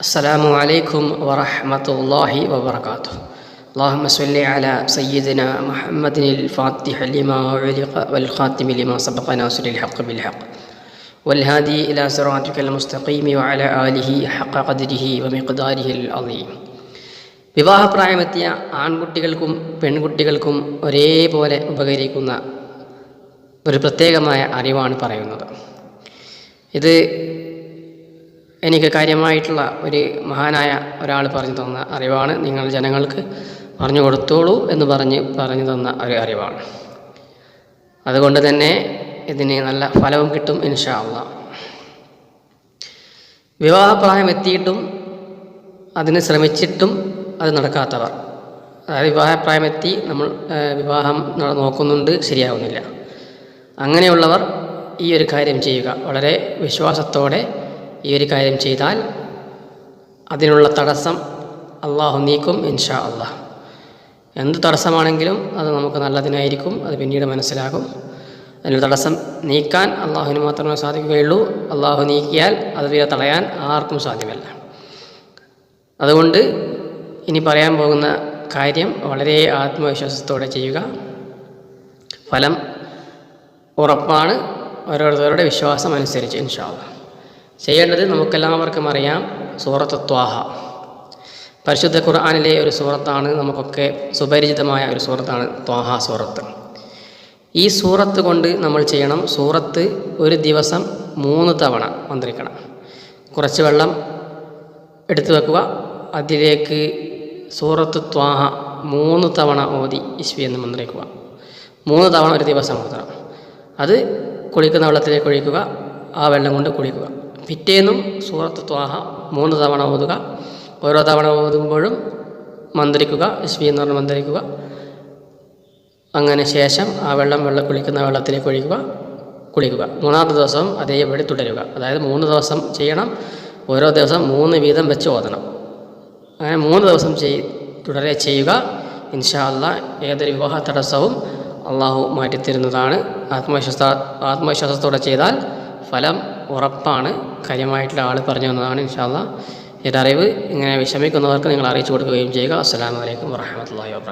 السلام عليكم ورحمة الله وبركاته اللهم صل على سيدنا محمد الفاتح لما علق والخاتم لما سبق ناصر الحق بالحق والهادي إلى صراطك المستقيم وعلى آله حق قدره ومقداره العظيم വിവാഹപ്രായമെത്തിയ ആൺകുട്ടികൾക്കും പെൺകുട്ടികൾക്കും ഒരേപോലെ ഉപകരിക്കുന്ന ഒരു പ്രത്യേകമായ അറിവാണ് പറയുന്നത് ഇത് എനിക്ക് കാര്യമായിട്ടുള്ള ഒരു മഹാനായ ഒരാൾ പറഞ്ഞു തന്ന അറിവാണ്. നിങ്ങൾ ജനങ്ങൾക്ക് പറഞ്ഞു കൊടുത്തോളൂ എന്ന് പറഞ്ഞ് പറഞ്ഞു തന്ന ഒരു അറിവാണ്. അതുകൊണ്ട് തന്നെ ഇതിന് നല്ല ഫലവും കിട്ടും ഇൻഷാള്ള വിവാഹപ്രായം എത്തിയിട്ടും അതിന് ശ്രമിച്ചിട്ടും അത് നടക്കാത്തവർ. അതായത് വിവാഹപ്രായമെത്തി നമ്മൾ വിവാഹം നോക്കുന്നുണ്ട് ശരിയാവുന്നില്ല. അങ്ങനെയുള്ളവർ ഈ ഒരു കാര്യം ചെയ്യുക. വളരെ വിശ്വാസത്തോടെ ഈ ഒരു കാര്യം ചെയ്താൽ അതിനുള്ള തടസ്സം അള്ളാഹു നീക്കും ഇൻഷാ അള്ളാഹ് എന്ത് തടസ്സമാണെങ്കിലും അത് നമുക്ക് നല്ലതിനായിരിക്കും അത് പിന്നീട് മനസ്സിലാകും. അതിനുള്ള തടസ്സം നീക്കാൻ അള്ളാഹുവിന് മാത്രമേ സാധിക്കുകയുള്ളൂ. അള്ളാഹു നീക്കിയാൽ അത് വീരെ തടയാൻ ആർക്കും സാധ്യമല്ല. അതുകൊണ്ട് ഇനി പറയാൻ പോകുന്ന കാര്യം വളരെ ആത്മവിശ്വാസത്തോടെ ചെയ്യുക. ഫലം ഉറപ്പാണ്. ഓരോരുത്തരുടെ വിശ്വാസം അനുസരിച്ച് ഇൻഷാല്ല ചെയ്യേണ്ടത് നമുക്കെല്ലാവർക്കും അറിയാം സൂറത്ത് ത്വാഹ പരിശുദ്ധ ഖുർആാനിലെ ഒരു സൂറത്താണ് നമുക്കൊക്കെ സുപരിചിതമായ ഒരു സൂറത്താണ് ത്വാഹ സൂറത്ത്. ഈ സൂറത്ത് കൊണ്ട് നമ്മൾ ചെയ്യണം സൂറത്ത് ഒരു ദിവസം മൂന്ന് തവണ മന്ത്രിക്കണം. കുറച്ച് വെള്ളം എടുത്തു വെക്കുക അതിലേക്ക് സൂറത്ത് ത്വാഹ മൂന്ന് തവണ ഓതി ഇസ്വി എന്ന് മന്ത്രിക്കുക. മൂന്ന് തവണ ഒരു ദിവസം ഓതണം അത് കുളിക്കുന്ന വെള്ളത്തിലേക്ക് ഒഴിക്കുക ആ വെള്ളം കൊണ്ട് കുളിക്കുക. പിറ്റേന്നും സൂറത്ത് ത്വാഹ മൂന്ന് തവണ ഓതുക. ഓരോ തവണ ഓതുമ്പോഴും മന്ത്രിക്കുക ഇസ്വി എന്ന് പറഞ്ഞ് മന്ത്രിക്കുക. അങ്ങനെ ശേഷം ആ വെള്ളം വെള്ളം കുളിക്കുന്ന വെള്ളത്തിലേക്ക് ഒഴിക്കുക കുളിക്കുക. മൂന്നാമത്തെ ദിവസം അതേപടി തുടരുക. അതായത് മൂന്ന് ദിവസം ചെയ്യണം ഓരോ ദിവസം മൂന്ന് വീതം വെച്ച് ഓതണം. അങ്ങനെ മൂന്ന് ദിവസം ചെയ് തുടരെ ചെയ്യുക. ഇൻഷാ അല്ല ഏതൊരു വിവാഹ തടസ്സവും അള്ളാഹു മാറ്റിത്തരുന്നതാണ്. ആത്മവിശ്വാസ ആത്മവിശ്വാസത്തോടെ ചെയ്താൽ ഫലം ഉറപ്പാണ്. കാര്യമായിട്ടുള്ള ആൾ പറഞ്ഞു തന്നതാണ് ഇൻഷാ എന്റെ ഇതറിവ് ഇങ്ങനെ വിഷമിക്കുന്നവർക്ക് നിങ്ങൾ അറിയിച്ചു കൊടുക്കുകയും ചെയ്യുക. അസ്സാം വലൈക്കും വാഹമത്തല്ലാ വാബറകാതുഹു.